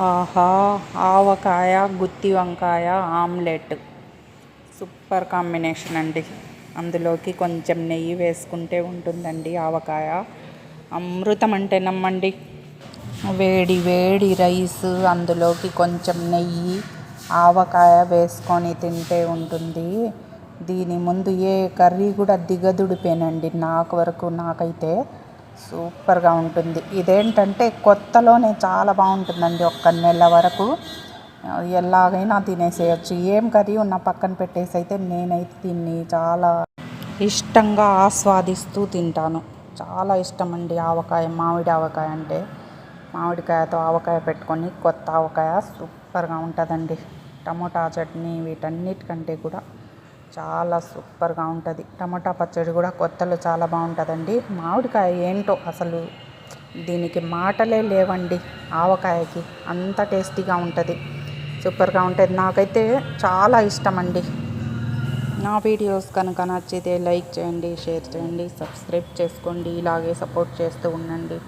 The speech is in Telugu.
ఆహా ఆవకాయ గుత్తి వంకాయ ఆమ్లెట్. సూపర్ కాంబినేషన్ అండి. అందులోకి కొంచెం నెయ్యి వేసుకుంటే ఉంటుందండి ఆవకాయ. అమృతం అంటే నమ్మండి. వేడి వేడి రైస్ అందులోకి కొంచెం నెయ్యి ఆవకాయ వేసుకొని తింటే ఉంటుంది. దీని ముందు ఏ కర్రీ కూడా దిగదుడిపోయానండి నాకు వరకు నాకైతే. సూపర్గా ఉంటుంది. ఇదేంటంటే కొత్తలోనే చాలా బాగుంటుందండి ఒక్క నెల వరకు. ఎలాగైనా తినేసేయచ్చు. ఏం కర్రీ ఉన్న పక్కన పెట్టేసి అయితే నేనైతే దీన్ని చాలా ఇష్టంగా ఆస్వాదిస్తూ తింటాను. చాలా ఇష్టం అండి ఆవకాయ మామిడి ఆవకాయ అంటే. మామిడికాయతో ఆవకాయ పెట్టుకొని కొత్త ఆవకాయ సూపర్గా ఉంటుందండి. టమోటా చట్నీ వీటన్నిటికంటే కూడా చాలా సూపర్గా ఉంటుంది. టమాటా పచ్చడి కూడా కొత్తలో చాలా బాగుంటుందండి. మామిడికాయ ఏంటో అసలు దీనికి మాటలే లేవండి ఆవకాయకి. అంత టేస్టీగా ఉంటుంది. సూపర్గా ఉంటుంది. నాకైతే చాలా ఇష్టం అండి నా వీడియోస్ కనుక నచ్చితే లైక్ చేయండి షేర్ చేయండి సబ్స్క్రైబ్ చేసుకోండి ఇలాగే సపోర్ట్ చేస్తూ ఉండండి.